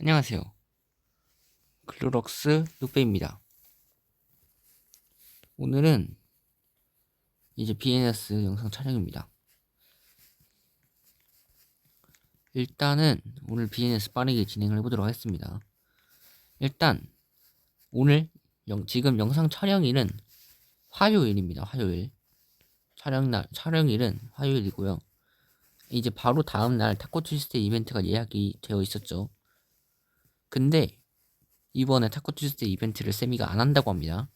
안녕하세요. 클로럭스 룩배입니다. 오늘은 이제 BNS 영상 촬영입니다. 일단은 오늘 BNS 빠르게 진행을 해보도록 하겠습니다. 일단 오늘 영, 지금 영상 촬영일은 화요일입니다. 화요일 촬영날 촬영일은 화요일이고요. 이제 바로 다음 날 타코 트위스트 이벤트가 예약이 되어 있었죠. 근데 이번에 타코 투스데 이벤트를 세미가 안 한다고 합니다.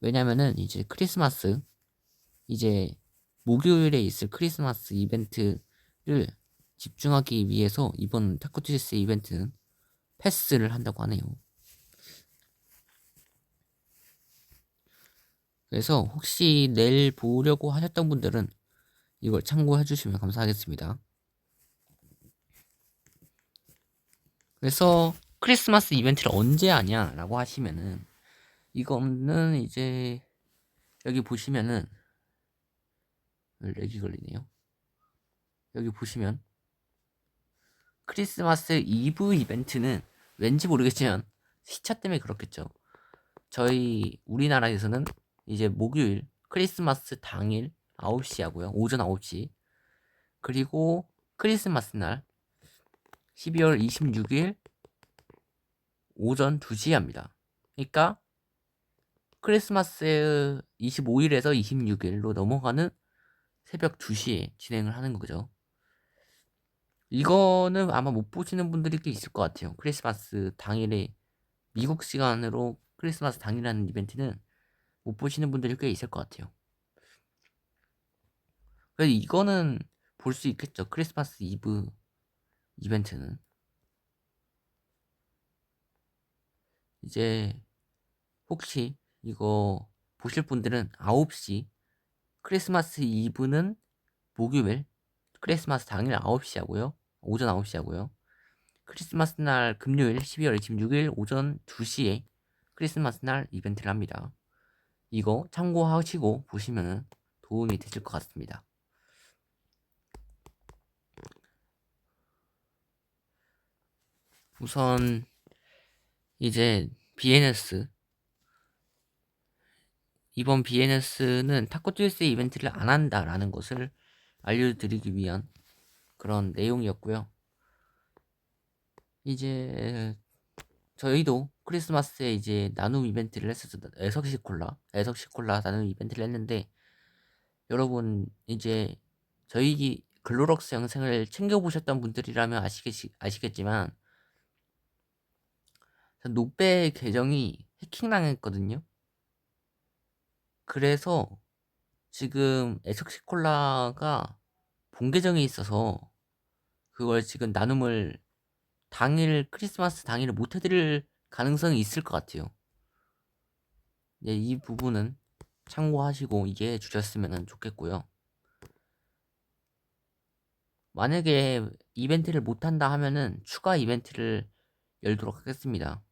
왜냐면은 이제 크리스마스 이제 목요일에 있을 크리스마스 이벤트를 집중하기 위해서 이번 타코 투스데 이벤트는 패스를 한다고 하네요. 그래서 혹시 내일 보려고 하셨던 분들은 이걸 참고해 주시면 감사하겠습니다. 그래서 크리스마스 이벤트를 언제 하냐라고 하시면은 이거는 이제 여기 보시면은 렉이 걸리네요. 여기 보시면 크리스마스 이브 이벤트는 왠지 모르겠지만 시차 때문에 그렇겠죠. 저희 우리나라에서는 이제 목요일 크리스마스 당일 9시 하고요. 오전 9시. 그리고 크리스마스 날 12월 26일 오전 2시에 합니다. 그러니까 크리스마스 25일에서 26일로 넘어가는 새벽 2시에 진행을 하는 거죠. 이거는 아마 못 보시는 분들이 꽤 있을 것 같아요. 크리스마스 당일에 미국 시간으로 크리스마스 당일하는 이벤트는 못 보시는 분들이 꽤 있을 것 같아요. 그래서 이거는 볼 수 있겠죠. 크리스마스 이브 이벤트는 이제 혹시 이거 보실 분들은 9시 크리스마스 이브는 목요일 크리스마스 당일 9시 하고요. 오전 9시 하고요. 크리스마스 날 금요일 12월 26일 오전 2시에 크리스마스 날 이벤트를 합니다. 이거 참고하시고 보시면 도움이 되실 것 같습니다. 우선 이제 BNS 이번 BNS는 타코 튜스데이 이벤트를 안 한다라는 것을 알려드리기 위한 그런 내용이었고요. 이제 저희도 크리스마스에 이제 나눔 이벤트를 했었죠. 애석시 콜라, 애석시 콜라 나눔 이벤트를 했는데 여러분 이제 저희 글로럭스 영상을 챙겨보셨던 분들이라면 아시겠, 아시겠지만 노베 계정이 해킹당했거든요. 그래서 지금 에석시콜라가 본 계정이 있어서 그걸 지금 나눔을 당일 크리스마스 당일에 못 해드릴 가능성이 있을 것 같아요. 네, 이 부분은 참고하시고 이해해 주셨으면 좋겠고요. 만약에 이벤트를 못한다 하면은 추가 이벤트를 열도록 하겠습니다.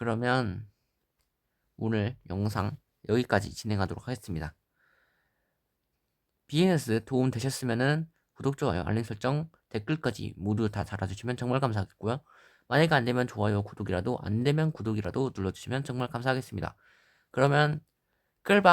그러면 오늘 영상 여기까지 진행하도록 하겠습니다. BNS 도움 되셨으면 구독, 좋아요, 알림 설정, 댓글까지 모두 다 달아주시면 정말 감사하겠고요. 만약에 안되면 좋아요, 구독이라도 안되면 구독이라도 눌러주시면 정말 감사하겠습니다. 그러면 끌바